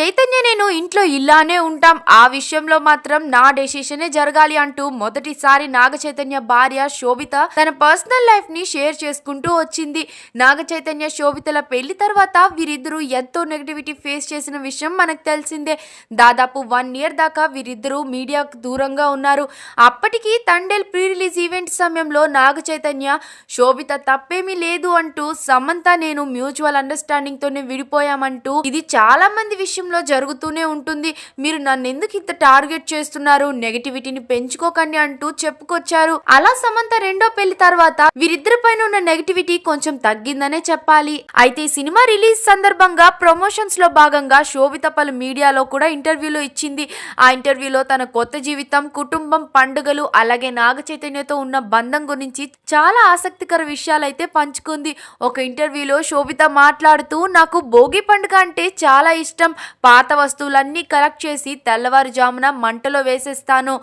చైతన్య నేను ఇంట్లో ఇలానే ఉంటాం. ఆ విషయంలో మాత్రం నా డెసిషనే జరగాలి అంటూ మొదటిసారి నాగ చైతన్య భార్య శోభిత తన పర్సనల్ లైఫ్ని షేర్ చేసుకుంటూ వచ్చింది. నాగ చైతన్య శోభితల పెళ్ళి తర్వాత వీరిద్దరూ ఎంతో నెగిటివిటీ ఫేస్ చేసిన విషయం మనకు తెలిసిందే. దాదాపు వన్ ఇయర్ దాకా వీరిద్దరూ మీడియాకు దూరంగా ఉన్నారు. అప్పటికి తండేల్ ప్రీ రిలీజ్ ఈవెంట్ సమయంలో నాగ చైతన్య శోభిత తప్పేమీ లేదు అంటూ సమంత నేను మ్యూచువల్ అండర్స్టాండింగ్ తోనే విడిపోయామంటూ ఇది చాలా మంది విషయంలో జరుగుతూనే ఉంటుంది. మీరు నన్ను ఎందుకు ఇంత టార్గెట్ చేస్తున్నారు? నెగటివిటీని పెంచుకోకండి అంటూ చెప్పుకొచ్చారు. అలా సమంత రెండో పెళ్ళి తర్వాత వీరిద్దరి పైన ఉన్న నెగటివిటీ కొంచెం తగ్గిందనే చెప్పాలి. అయితే ఈ సినిమా రిలీజ్ సందర్భంగా ప్రమోషన్స్లో భాగంగా శోభిత పలు మీడియాలో కూడా ఇంటర్వ్యూలో ఇచ్చింది. ఆ ఇంటర్వ్యూలో తన కొత్త జీవితం కుటుంబం పండుగలు అలాగే నాగ చైతన్యతో ఉన్న బంధం గురించి చాలా ఆసక్తికర విషయాలైతే పంచుకుంది. ఒక ఇంటర్వ్యూలో శోభిత మాట్లాడుతూ నాకు భోగి పండుగ అంటే చాలా ఇష్టం. పాత వస్తువులన్నీ కలెక్ట్ చేసి తెల్లవారుజామున మంటలో వేసేస్తాను.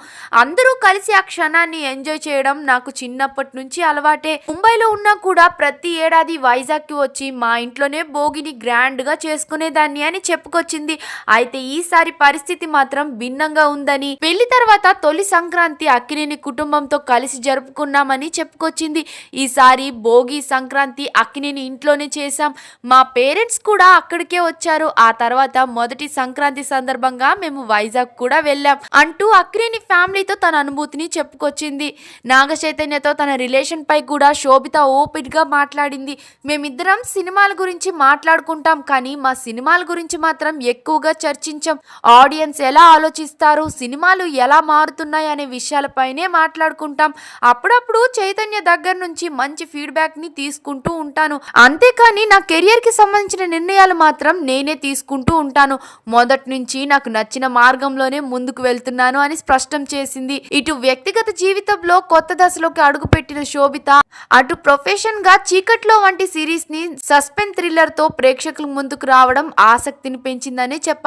అందరూ కలిసి ఆ క్షణాన్ని ఎంజాయ్ చేయడం నాకు చిన్నప్పటి నుంచి అలవాటే. ముంబైలో ఉన్నా కూడా ప్రతి ఏడాది వైజాగ్కి వచ్చి మా ఇంట్లోనే భోగిని గ్రాండ్గా చేసుకునేదాన్ని అని చెప్పుకొచ్చింది. అయితే ఈసారి పరిస్థితి మాత్రం భిన్నంగా ఉందని పెళ్ళి తర్వాత తొలి సంక్రాంతి అక్కినేని కుటుంబంతో కలిసి జరుపుకున్నామని చెప్పుకొచ్చింది. ఈసారి భోగి సంక్రాంతి అక్కినేని ఇంట్లోనే చేశాం. మా పేరెంట్స్ కూడా అక్కడికే వచ్చారు. ఆ తర్వాత మొదటి సంక్రాంతి సందర్భంగా మేము వైజాగ్ కూడా వెళ్ళాం అంటూ అక్రిని ఫ్యామిలీతో తన అనుభూతిని చెప్పుకొచ్చింది. నాగ చైతన్యతో తన రిలేషన్ పై కూడా శోభిత ఓపిడ్గా గా మాట్లాడింది. మేమిద్దరం సినిమాల గురించి మాట్లాడుకుంటాం కానీ మా సినిమాల గురించి మాత్రం ఎక్కువగా చర్చించాం. ఆడియన్స్ ఎలా ఆలోచిస్తారు? సినిమాలు ఎలా మారుతున్నాయి అనే విషయాలపైనే మాట్లాడుకుంటాం. అప్పుడప్పుడు చైతన్య దగ్గర నుంచి మంచి ఫీడ్బ్యాక్ని తీసుకుంటూ ఉంటాను. అంతేకాని నా కెరియర్కి సంబంధించిన నిర్ణయాలు మాత్రం నేనే తీసుకుంటూ ఉంటాను. మొదటి నుంచి నాకు నచ్చిన మార్గంలోనే ముందుకు వెళ్తున్నాను అని స్పష్టం చేసింది. ఇటు వ్యక్తిగత జీవితంలో కొత్త దశలోకి అడుగుపెట్టిన శోభిత అటు ప్రొఫెషన్గా చీకట్లో వంటి సిరీస్ని సస్పెన్స్ థ్రిల్లర్తో ప్రేక్షకుల ముందుకు రావడం ఆసక్తిని పెంచిందని చెప్పారు